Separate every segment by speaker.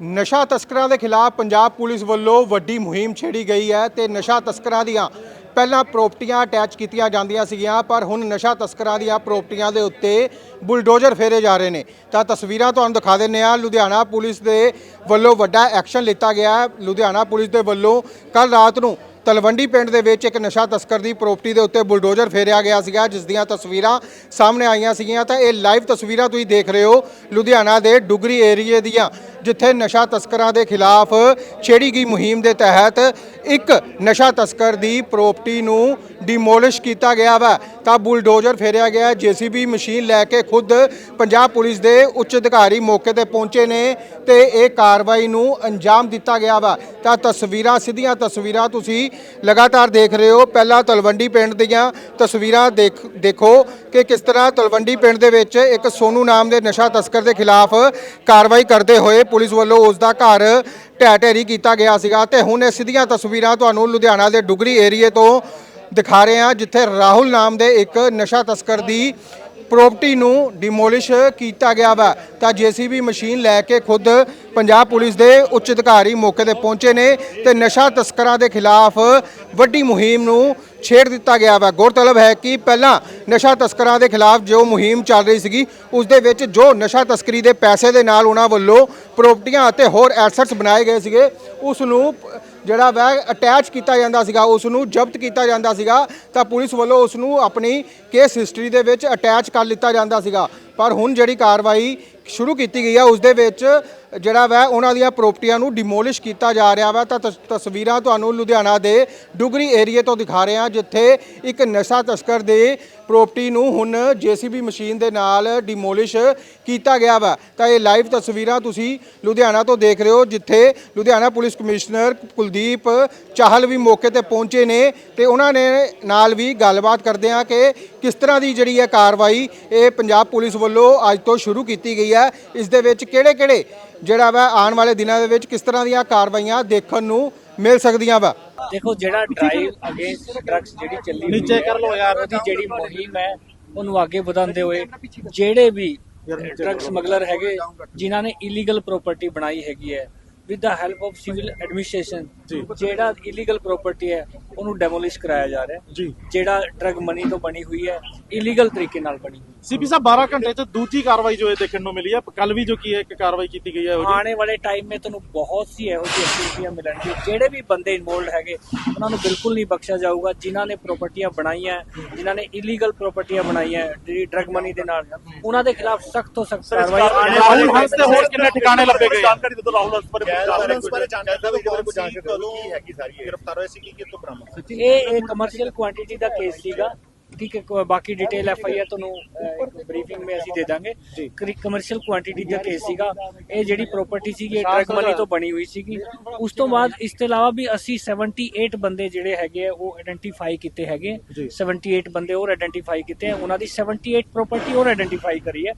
Speaker 1: ਨਸ਼ਾ ਤਸਕਰਾਂ ਦੇ ਖਿਲਾਫ ਪੰਜਾਬ ਪੁਲਿਸ ਵੱਲੋਂ ਵੱਡੀ ਮੁਹਿੰਮ ਛੇੜੀ ਗਈ ਹੈ ਤੇ ਨਸ਼ਾ ਤਸਕਰਾਂ ਦੀਆਂ ਪਹਿਲਾਂ ਪ੍ਰਾਪਰਟੀਆਂ ਅਟੈਚ ਕੀਤੀਆਂ ਜਾਂਦੀਆਂ ਸੀਗੀਆਂ, ਪਰ ਹੁਣ ਨਸ਼ਾ ਤਸਕਰਾਂ ਦੀਆਂ ਪ੍ਰਾਪਰਟੀਆਂ ਦੇ ਉੱਤੇ ਬੁਲਡੋਜ਼ਰ ਫੇਰੇ ਜਾ ਰਹੇ ਨੇ। ਤਾਂ ਤਸਵੀਰਾਂ ਤੁਹਾਨੂੰ ਦਿਖਾ ਦਿੰਨੇ ਆ ਲੁਧਿਆਣਾ ਪੁਲਿਸ ਦੇ ਵੱਲੋਂ ਵੱਡਾ ਐਕਸ਼ਨ ਲਿੱਤਾ ਗਿਆ ਹੈ। ਲੁਧਿਆਣਾ ਪੁਲਿਸ ਦੇ ਵੱਲੋਂ ਕੱਲ ਰਾਤ ਨੂੰ ਤਲਵੰਡੀ ਪਿੰਡ ਦੇ ਵਿੱਚ ਇੱਕ ਨਸ਼ਾ ਤਸਕਰ ਦੀ ਪ੍ਰਾਪਰਟੀ ਦੇ ਉੱਤੇ ਬੁਲਡੋਜ਼ਰ ਫੇਰਿਆ ਗਿਆ ਸੀਗਾ, ਜਿਸ ਦੀਆਂ ਤਸਵੀਰਾਂ ਸਾਹਮਣੇ ਆਈਆਂ ਸੀਗੀਆਂ। ਤਾਂ ਇਹ ਲਾਈਵ ਤਸਵੀਰਾਂ ਤੁਸੀਂ ਦੇਖ ਰਹੇ ਹੋ। ਲੁਧਿਆਣਾ ਦੇ ਡੁਗਰੀ ਏਰੀਏ ਦੀਆਂ ਜਿੱਥੇ ਨਸ਼ਾ ਤਸਕਰਾਂ ਦੇ ਖਿਲਾਫ ਛੇੜੀ ਗਈ ਮੁਹਿੰਮ ਦੇ ਤਹਿਤ ਇੱਕ ਨਸ਼ਾ ਤਸਕਰ ਦੀ ਪ੍ਰਾਪਰਟੀ ਨੂੰ ਡਿਮੋਲਿਸ਼ ਕੀਤਾ ਗਿਆ ਵਾ। ਤਾਂ ਬੁਲਡੋਜ਼ਰ ਫੇਰਿਆ ਗਿਆ। ਜੀਸੀਬੀ ਮਸ਼ੀਨ ਲੈ ਕੇ ਖੁਦ ਪੰਜਾਬ ਪੁਲਿਸ ਦੇ ਉੱਚ ਅਧਿਕਾਰੀ ਮੌਕੇ ਤੇ ਪਹੁੰਚੇ ਨੇ ਤੇ ਇਹ ਕਾਰਵਾਈ ਨੂੰ ਅੰਜਾਮ ਦਿੱਤਾ ਗਿਆ ਵਾ। ਤਾਂ ਤਸਵੀਰਾਂ, ਸਿੱਧੀਆਂ ਤਸਵੀਰਾਂ ਤੁਸੀਂ ਲਗਾਤਾਰ ਦੇਖ ਰਹੇ ਹੋ। ਪਹਿਲਾਂ ਤਲਵੰਡੀ ਪਿੰਡ ਦੀਆਂ ਤਸਵੀਰਾਂ ਦੇਖ, ਦੇਖੋ ਕਿ ਕਿਸ ਤਰ੍ਹਾਂ ਤਲਵੰਡੀ ਪਿੰਡ ਦੇ ਵਿੱਚ ਇੱਕ ਸੋਨੂ ਨਾਮ ਦੇ ਨਸ਼ਾ ਤਸਕਰ ਦੇ ਖਿਲਾਫ ਕਾਰਵਾਈ ਕਰਦੇ ਹੋਏ ਪੁਲਿਸ ਵੱਲੋਂ ਉਸ ਦਾ ਘਰ ਢਹਿ ਢੇਰੀ ਕੀਤਾ ਗਿਆ ਸੀਗਾ ਤੇ ਹੁਣ ਇਹ ਸਿੱਧੀਆਂ ਤਸਵੀਰਾਂ ਤੁਹਾਨੂੰ ਲੁਧਿਆਣਾ ਦੇ ਡੁਗਰੀ ਏਰੀਏ ਤੋਂ ਦਿਖਾ ਰਹੇ ਹਾਂ, ਜਿੱਥੇ ਰਾਹੁਲ ਨਾਮ ਦੇ ਇੱਕ ਨਸ਼ਾ ਤਸਕਰ ਦੀ ਪ੍ਰਾਪਰਟੀ ਨੂੰ ਡਿਮੋਲਿਸ਼ ਕੀਤਾ ਗਿਆ ਵਾ। ਤਾਂ ਜੀਸੀਬੀ ਮਸ਼ੀਨ ਲੈ ਕੇ ਖੁਦ ਪੰਜਾਬ ਪੁਲਿਸ ਦੇ ਉੱਚ ਅਧਿਕਾਰੀ ਮੌਕੇ ਤੇ ਪਹੁੰਚੇ ਨੇ ਤੇ ਨਸ਼ਾ ਤਸਕਰਾਂ ਦੇ ਖਿਲਾਫ ਵੱਡੀ ਮੁਹਿੰਮ ਨੂੰ ਛੇੜ ਦਿੱਤਾ ਗਿਆ ਵਾ। ਗੌਰਤਲਬ ਹੈ ਕਿ ਪਹਿਲਾਂ ਨਸ਼ਾ ਤਸਕਰਾਂ ਦੇ ਖਿਲਾਫ ਜੋ ਮੁਹਿੰਮ ਚੱਲ ਰਹੀ ਸੀਗੀ, ਉਸ ਦੇ ਵਿੱਚ ਜੋ ਨਸ਼ਾ ਤਸਕਰੀ ਦੇ ਪੈਸੇ ਦੇ ਨਾਲ ਉਹਨਾਂ ਵੱਲੋਂ ਪ੍ਰਾਪਰਟੀਆਂ ਅਤੇ ਹੋਰ ਐਸੈਟਸ ਬਣਾਏ ਗਏ ਸੀਗੇ, ਉਸ ਨੂੰ ਜਿਹੜਾ ਵੈ ਅਟੈਚ ਕੀਤਾ ਜਾਂਦਾ ਸੀਗਾ, ਉਸ ਨੂੰ ਜ਼ਬਤ ਕੀਤਾ ਜਾਂਦਾ ਸੀਗਾ, ਤਾਂ ਪੁਲਿਸ ਵੱਲੋਂ ਉਸ ਨੂੰ ਆਪਣੀ ਕੇਸ ਹਿਸਟਰੀ ਦੇ ਵਿੱਚ ਅਟੈਚ ਕਰ ਲਿੱਤਾ ਜਾਂਦਾ ਸੀਗਾ। ਪਰ ਹੁਣ ਜਿਹੜੀ ਕਾਰਵਾਈ ਸ਼ੁਰੂ ਕੀਤੀ ਗਈ ਆ, ਉਸ ਦੇ ਵਿੱਚ ਜਿਹੜਾ ਵਾ, ਉਹਨਾਂ ਦੀਆਂ ਪ੍ਰਾਪਰਟੀਆਂ ਨੂੰ ਡਿਮੋਲਿਸ਼ ਕੀਤਾ ਜਾ ਰਿਹਾ ਵਾ। ਤਾਂ ਤਸ- ਤਸਵੀਰਾਂ ਤੁਹਾਨੂੰ ਲੁਧਿਆਣਾ ਦੇ ਡੁਗਰੀ ਏਰੀਏ ਤੋਂ ਦਿਖਾ ਰਹੇ ਹਾਂ, ਜਿੱਥੇ ਇੱਕ ਨਸ਼ਾ ਤਸਕਰ ਦੇ ਪ੍ਰਾਪਰਟੀ ਨੂੰ ਹੁਣ ਜੀਸੀਬੀ ਮਸ਼ੀਨ ਦੇ ਨਾਲ ਡਿਮੋਲਿਸ਼ ਕੀਤਾ ਗਿਆ ਵਾ। ਤਾਂ ਇਹ ਲਾਈਵ ਤਸਵੀਰਾਂ ਤੁਸੀਂ ਲੁਧਿਆਣਾ ਤੋਂ ਦੇਖ ਰਹੇ ਹੋ, ਜਿੱਥੇ ਲੁਧਿਆਣਾ ਪੁਲਿਸ ਕਮਿਸ਼ਨਰ ਕੁਲਦੀਪ ਚਾਹਲ ਵੀ ਮੌਕੇ ਤੇ ਪਹੁੰਚੇ ਨੇ ਤੇ ਉਹਨਾਂ ਨੇ ਨਾਲ ਵੀ ਗੱਲਬਾਤ ਕਰਦੇ ਆ ਕਿ ਕਿਸ ਤਰ੍ਹਾਂ ਦੀ ਜਿਹੜੀ ਹੈ ਕਾਰਵਾਈ ਇਹ ਪੰਜਾਬ ਪੁਲਿਸ ਵੱਲੋਂ ਅੱਜ ਤੋਂ ਸ਼ੁਰੂ ਕੀਤੀ ਗਈ ਹੈ। ਇਸ ਦੇ ਵਿੱਚ ਕਿਹੜੇ-ਕਿਹੜੇ ਜਿਹੜਾ ਵਾ ਆਉਣ ਵਾਲੇ ਦਿਨਾਂ ਦੇ ਵਿੱਚ ਕਿਸ ਤਰ੍ਹਾਂ ਦੀਆਂ ਕਾਰਵਾਈਆਂ ਦੇਖਣ ਨੂੰ ਮਿਲ ਸਕਦੀਆਂ ਵਾ?
Speaker 2: ਦੇਖੋ ਜਿਹੜਾ ਡਰਾਈਵ ਅਗੇਂਸਟ ਡਰੱਗਸ ਜਿਹੜੀ ਚੱਲੀ ਨੀਚੇ ਕਰ ਲੋ ਯਾਰ। ਉਹਦੀ ਜਿਹੜੀ ਮੁਹਿੰਮ ਹੈ ਉਹਨੂੰ ਅੱਗੇ ਵਧਾਉਂਦੇ ਹੋਏ ਜਿਹੜੇ ਵੀ ਡਰੱਗ ਸਮਗਲਰ ਹੈਗੇ ਜਿਨ੍ਹਾਂ ਨੇ ਇਲੀਗਲ ਪ੍ਰਾਪਰਟੀ ਬਣਾਈ ਹੈਗੀ ਹੈ with the help of civil administration ਜਿਹੜਾ ਇਲੀਗਲ ਪ੍ਰਾਪਰਟੀ ਹੈ ਉਹਨੂੰ ਡੈਮੋਲਿਸ਼ ਕਰਾਇਆ ਜਾ ਰਿਹਾ
Speaker 3: ਜੀ।
Speaker 2: ਜਿਹੜਾ ਡਰੱਗ ਮਨੀ ਤੋਂ ਬਣੀ ਹੋਈ ਹੈ ਇਲੀਗਲ ਤਰੀਕੇ ਨਾਲ ਬਣੀ
Speaker 3: ਸੀਪੀ ਸਾਹਿਬ 12 ਘੰਟੇ ਚ ਦੂਜੀ ਕਾਰਵਾਈ ਜੋ ਇਹ ਦੇਖਣ ਨੂੰ ਮਿਲੀ ਹੈ ਕੱਲ ਵੀ ਜੋ ਕੀ ਹੈ ਇੱਕ ਕਾਰਵਾਈ ਕੀਤੀ ਗਈ ਹੈ
Speaker 2: ਆਉਣੇ ਵਾਲੇ ਟਾਈਮ ਮੇ ਤੁਹਾਨੂੰ ਬਹੁਤ ਸੀ ਇਹੋ ਜਿਹੀ ਐਕਟੀਵਿਟੀਆਂ ਮਿਲਣਗੀਆਂ। ਜਿਹੜੇ ਵੀ ਬੰਦੇ ਇਨਵੋਲਡ ਹੈਗੇ ਉਹਨਾਂ ਨੂੰ ਬਿਲਕੁਲ ਨਹੀਂ ਬਖਸ਼ਿਆ ਜਾਊਗਾ। ਜਿਨ੍ਹਾਂ ਨੇ ਪ੍ਰਾਪਰਟੀਆਂ ਬਣਾਈਆਂ ਜਿਨ੍ਹਾਂ ਨੇ ਇਲੀਗਲ ਪ੍ਰਾਪਰਟੀਆਂ ਬਣਾਈਆਂ ਜਿਹੜੀ ਡਰਗ ਮਨੀ ਦੇ ਨਾਲ ਉਹਨਾਂ ਦੇ ਖਿਲਾਫ ਸਖਤ ਤੋਂ ਸਖਤ ਕਾਰਵਾਈ
Speaker 3: ਰਾਹੁਲ ਹੰਸ ਤੇ ਹੋਰ ਕਿੰਨੇ ਠਿਕਾਣੇ ਲੱਭੇ ਗਏ?
Speaker 4: ਜਾਣਕਾਰੀ ਦੇ ਦੋ ਰਾਹੁਲ ਹੰਸ ਬਾਰੇ।
Speaker 2: ਇਹ? ਇੱਕ ਕਮਰਸ਼ੀਅਲ ਕੁਆਂਟੀਟੀ ਦਾ ਕੇਸ ਸੀਗਾ। ਠੀਕ ਹੈ ਕੋ- ਬਾਕੀ ਡਿਟੇਲ ਐਫ ਆਈ ਆਰ ਤੁਹਾਨੂੰ ਬਰੀਫਿੰਗ ਵਿੱਚ ਅਸੀਂ ਦੇ ਦਾਂਗੇ। ਕਮਰਸ਼ੀਅਲ ਕੁਆਂਟੀਟੀ ਦਾ ਕੇਸ ਸੀਗਾ। ਇਹ ਜਿਹੜੀ ਪ੍ਰਾਪਰਟੀ ਸੀਗੀ ਇਹ ਡਰਗ ਮਨੀ ਤੋਂ ਬਣੀ ਹੋਈ ਸੀਗੀ। ਉਸ ਤੋਂ ਬਾਅਦ ਇਸ ਤੋਂ ਇਲਾਵਾ ਵੀ ਅਸੀਂ 78 ਬੰਦੇ ਜਿਹੜੇ ਹੈਗੇ ਆ ਉਹ ਆਇਡੈਂਟੀਫਾਈ ਕੀਤੇ ਹੈਗੇ। 78 ਬੰਦੇ ਹੋਰ ਆਇਡੈਂਟੀਫਾਈ ਕੀਤੇ ਆ। ਉਹਨਾਂ ਦੀ 78 ਪ੍ਰਾਪਰਟੀ ਹੋਰ ਆਇਡੈਂਟੀਫਾਈ ਕਰੀ ਹੈ।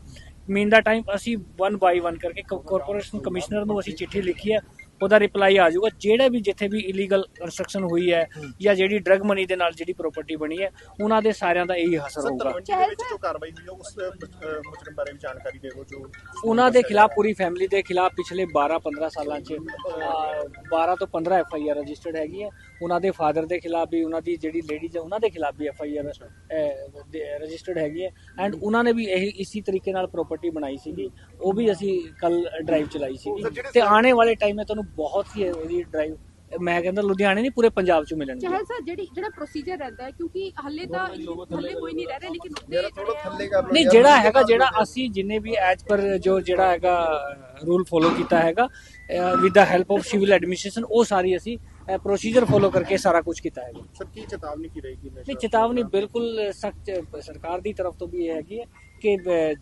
Speaker 2: ਮੀਨ ਦਾ ਟਾਈਮ ਅਸੀਂ 1 ਬਾਈ 1 ਕਰਕੇ ਕਾਰਪੋਰੇਸ਼ਨ ਕਮਿਸ਼ਨਰ ਨੂੰ ਅਸੀਂ ਚਿੱਠੀ ਲਿਖੀ ਹੈ ਉਹਦਾ ਰਿਪਲਾਈ ਆ ਜਾਊਗਾ। ਜਿਹੜੇ ਵੀ ਜਿੱਥੇ ਵੀ ਇਲੀਗਲ ਕੰਸਟਰਕਸ਼ਨ ਹੋਈ ਹੈ ਜਾਂ ਜਿਹੜੀ ਡਰਗ ਮਨੀ ਦੇ ਨਾਲ ਜਿਹੜੀ ਪ੍ਰਾਪਰਟੀ ਬਣੀ ਹੈ ਉਹਨਾਂ ਦੇ ਸਾਰਿਆਂ ਦਾ ਇਹੀ ਅਸਰ ਹੋਊਗਾ।
Speaker 4: ਤਲਵੰਡੀ ਦੇ ਵਿੱਚ ਜੋ ਕਾਰਵਾਈ ਹੋਈ ਹੈ ਉਸ ਅਹ, ਮੁਜਰਮ ਬਾਰੇ ਵੀ ਜਾਣਕਾਰੀ ਦਿਓ ਜੋ
Speaker 2: ਉਹਨਾਂ ਦੇ ਖਿਲਾਫ ਪੂਰੀ ਫੈਮਿਲੀ ਦੇ ਖਿਲਾਫ ਪਿਛਲੇ 12-15 ਸਾਲਾਂ 'ਚ ਅਹ, 12 ਤੋਂ 15 ਐਫ ਆਈ ਆਰ ਰਜਿਸਟਰਡ ਹੈਗੀ ਹੈ ਉਹਨਾਂ ਦੇ ਫਾਦਰ ਦੇ ਖਿਲਾਫ ਵੀ ਉਹਨਾਂ ਦੀ ਜਿਹੜੀ ਲੇਡੀਜ਼ ਹੈ ਉਹਨਾਂ ਦੇ ਖਿਲਾਫ ਵੀ ਐਫ ਆਈ ਆਰ ਰਜਿਸਟਰਡ ਹੈਗੀ ਹੈ। ਐਂਡ ਉਹਨਾਂ ਨੇ ਵੀ ਇਹ ਇਸੇ ਤਰੀਕੇ ਨਾਲ ਪ੍ਰਾਪਰਟੀ ਬਣਾਈ ਸੀਗੀ। ਉਹ ਵੀ ਅਸੀਂ ਕੱਲ ਡਰਾਈਵ ਚਲਾਈ ਸੀਗੀ। ਤੇ ਆਉਣੇ ਵਾਲੇ ਟਾਈਮ 'ਚ ਤੁਹਾਨੂੰ ਬਹੁਤ ਹੀ ਉਹਦੀ ਡਰਾਈਵ ਮੈਂ ਕਹਿੰਦਾ ਲੁਧਿਆਣੇ ਨਹੀਂ ਪੂਰੇ ਪੰਜਾਬ 'ਚ ਮਿਲਣਗੇ।
Speaker 5: ਚਾਹੇ ਸਰ ਜਿਹੜੀ ਜਿਹੜਾ ਪ੍ਰੋਸੀਜਰ ਰਹਿੰਦਾ ਹੈ ਕਿਉਂਕਿ ਹੱਲੇ ਤਾਂ ਥੱਲੇ ਕੋਈ ਨਹੀਂ ਰਹਿ ਰਿਹਾ ਲੇਕਿਨ ਉੱਤੇ ਥੋੜਾ ਥੱਲੇ
Speaker 2: ਨਹੀਂ ਜਿਹੜਾ ਹੈਗਾ ਜਿਹੜਾ ਅਸੀਂ ਜਿੰਨੇ ਵੀ ਐਜ ਪਰ ਜੋ ਜਿਹੜਾ ਹੈਗਾ ਰੂਲ ਫੋਲੋ ਕੀਤਾ ਹੈਗਾ with the help of civil administration ਉਹ ਸਾਰੀ ਅਸੀਂ ਪ੍ਰੋਸੀਜਰ ਫੋਲੋ ਕਰਕੇ ਸਾਰਾ ਕੁਝ ਕੀਤਾ ਹੈਗਾ।
Speaker 4: ਸਰ ਕੀ ਚੇਤਾਵਨੀ ਕੀ ਰਹੇਗੀ
Speaker 2: ਨਹੀਂ ਚੇਤਾਵਨੀ ਬਿਲਕੁਲ ਸਖਤ ਸਰਕਾਰ ਦੀ ਤਰਫ ਤੋਂ ਵੀ ਇਹ ਹੈਗੀ ਹੈ ਕਿ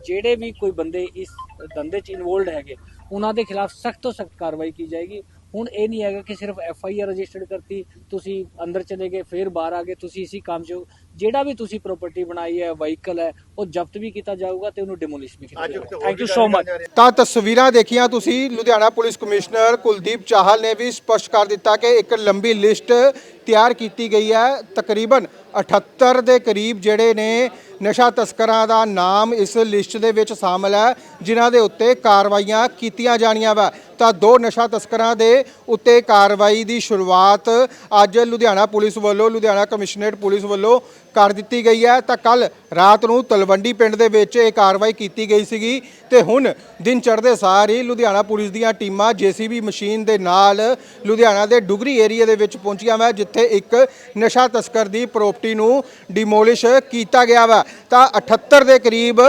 Speaker 2: ਜਿਹੜੇ ਵੀ ਕੋਈ ਬੰਦੇ ਇਸ ਧੰਦੇ 'ਚ ਇਨਵੋਲਡ ਹੈਗੇ ਉਹਨਾਂ ਦੇ ਖਿਲਾਫ ਸਖਤ ਤੋਂ ਸਖਤ ਕਾਰਵਾਈ ਕੀ ਜਾਏਗੀ। ਹੁਣ ਇਹ ਨਹੀਂ ਹੈਗਾ ਕਿ ਸਿਰਫ ਐਫ ਆਈ ਆਰ ਰਜਿਸਟਰਡ ਕਰਤੀ ਤੁਸੀਂ ਅੰਦਰ ਚਲੇ ਗਏ ਫਿਰ ਬਾਹਰ ਆ ਗਏ ਤੁਸੀਂ ਇਸੇ ਕੰਮ 'ਚ। ਜਿਹੜਾ ਵੀ ਤੁਸੀਂ ਪ੍ਰਾਪਰਟੀ ਬਣਾਈ ਹੈ ਵਹੀਕਲ ਹੈ ਉਹ ਜ਼ਬਤ ਵੀ ਕੀਤਾ ਜਾਊਗਾ ਤੇ ਉਹਨੂੰ ਡਿਮੋਲਿਸ਼ ਵੀ ਕੀਤਾ ਜਾਊਗਾ। ਥੈਂਕ ਯੂ ਸੋ ਮਚ
Speaker 1: ਤਾਂ ਤਸਵੀਰਾਂ ਦੇਖੀਆਂ ਤੁਸੀਂ ਲੁਧਿਆਣਾ ਪੁਲਿਸ ਕਮਿਸ਼ਨਰ ਕੁਲਦੀਪ ਚਾਹਲ ਨੇ ਵੀ ਸਪਸ਼ਟ ਕਰ ਦਿੱਤਾ ਕਿ ਇੱਕ ਲੰਬੀ ਲਿਸਟ ਤਿਆਰ ਕੀਤੀ ਗਈ ਹੈ। ਤਕਰੀਬਨ 78 ਦੇ ਕਰੀਬ ਜਿਹੜੇ ਨੇ ਨਸ਼ਾ ਤਸਕਰਾਂ ਦਾ ਨਾਮ ਇਸ ਲਿਸਟ ਦੇ ਵਿੱਚ ਸ਼ਾਮਲ ਹੈ, ਜਿਨ੍ਹਾਂ ਦੇ ਉੱਤੇ ਕਾਰਵਾਈਆਂ ਕੀਤੀਆਂ ਜਾਣੀਆਂ ਵਾ। ਤਾਂ ਦੋ ਨਸ਼ਾ ਤਸਕਰਾਂ ਦੇ ਉੱਤੇ ਕਾਰਵਾਈ ਦੀ ਸ਼ੁਰੂਆਤ ਅੱਜ ਲੁਧਿਆਣਾ ਪੁਲਿਸ ਵੱਲੋਂ, ਲੁਧਿਆਣਾ ਕਮਿਸ਼ਨਰੇਟ ਪੁਲਿਸ ਵੱਲੋਂ ਕਰ ਦਿੱਤੀ ਗਈ ਹੈ। ਤਾਂ ਕੱਲ ਰਾਤ ਨੂੰ ਤਲਵੰਡੀ ਪਿੰਡ ਦੇ ਵਿੱਚ ਇਹ ਕਾਰਵਾਈ ਕੀਤੀ ਗਈ ਸੀਗੀ ਤੇ ਹੁਣ ਦਿਨ ਚੜ੍ਹਦੇ ਸਾਰ ਹੀ ਲੁਧਿਆਣਾ ਪੁਲਿਸ ਦੀਆਂ ਟੀਮਾਂ ਜੀਸੀਬੀ ਮਸ਼ੀਨ ਦੇ ਨਾਲ ਲੁਧਿਆਣਾ ਦੇ ਡੁਗਰੀ ਏਰੀਆ ਦੇ ਵਿੱਚ ਪਹੁੰਚੀਆਂ ਵਾ, ਜਿੱਥੇ ਇੱਕ ਨਸ਼ਾ ਤਸਕਰ ਦੀ ਪ੍ਰਾਪਰਟੀ ਨੂੰ ਡਿਮੋਲਿਸ਼ ਕੀਤਾ ਗਿਆ ਵਾ। ਤਾਂ 78 ਦੇ ਕਰੀਬ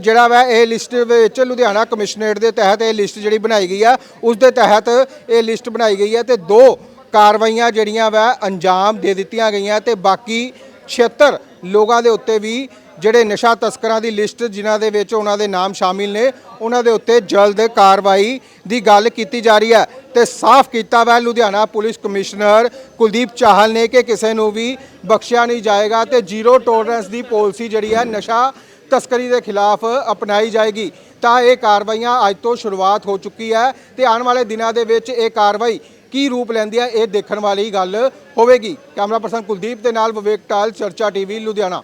Speaker 1: ਜਿਹੜਾ ਵਾ, ਇਹ ਲਿਸਟ ਵਿੱਚ ਲੁਧਿਆਣਾ ਕਮਿਸ਼ਨਰੇਟ ਦੇ ਤਹਿਤ ਇਹ ਲਿਸਟ ਜਿਹੜੀ ਬਣਾਈ ਗਈ ਆ, ਉਸ ਦੇ ਤਹਿਤ ਇਹ ਲਿਸਟ ਬਣਾਈ ਗਈ ਹੈ ਤੇ ਦੋ ਕਾਰਵਾਈਆਂ ਜਿਹੜੀਆਂ ਵਾ, ਅੰਜਾਮ ਦੇ ਦਿੱਤੀਆਂ ਗਈਆਂ ਤੇ ਬਾਕੀ 76 ਲੋਕਾਂ ਦੇ ਉੱਤੇ ਵੀ ਜਿਹੜੇ ਨਸ਼ਾ ਤਸਕਰਾਂ ਦੀ ਲਿਸਟ ਜਿਨ੍ਹਾਂ ਦੇ ਵਿੱਚ ਉਹਨਾਂ ਦੇ ਨਾਮ ਸ਼ਾਮਿਲ ਨੇ, ਉਹਨਾਂ ਦੇ ਉੱਤੇ ਜਲਦ ਕਾਰਵਾਈ ਦੀ ਗੱਲ ਕੀਤੀ ਜਾ ਰਹੀ ਹੈ ਤੇ ਸਾਫ਼ ਕੀਤਾ ਵਾ, ਲੁਧਿਆਣਾ ਪੁਲਿਸ ਕਮਿਸ਼ਨਰ ਕੁਲਦੀਪ ਚਾਹਲ ਨੇ ਕਿ ਕਿਸੇ ਨੂੰ ਵੀ ਬਖਸ਼ਿਆ ਨਹੀਂ ਜਾਏਗਾ ਤੇ ਜ਼ੀਰੋ ਟੋਲਰੈਂਸ ਦੀ ਪਾਲਿਸੀ ਜਿਹੜੀ ਹੈ ਨਸ਼ਾ ਤਸਕਰੀ ਦੇ ਖਿਲਾਫ ਅਪਣਾਈ ਜਾਏਗੀ। ਤਾਂ ਇਹ ਕਾਰਵਾਈਆਂ ਅੱਜ ਤੋਂ ਸ਼ੁਰੂਆਤ ਹੋ ਚੁੱਕੀ ਹੈ ਤੇ ਆਉਣ ਵਾਲੇ ਦਿਨਾਂ ਦੇ ਵਿੱਚ ਇਹ ਕਾਰਵਾਈ ਕੀ ਰੂਪ ਲੈਂਦੀ ਹੈ ਇਹ ਦੇਖਣ ਵਾਲੀ ਗੱਲ ਹੋਵੇਗੀ। ਕੈਮਰਾ ਪਰਸਨ ਕੁਲਦੀਪ ਦੇ ਨਾਲ ਵਿਵੇਕ ਟਾਲ, ਚਰਚਾ ਟੀਵੀ, ਲੁਧਿਆਣਾ।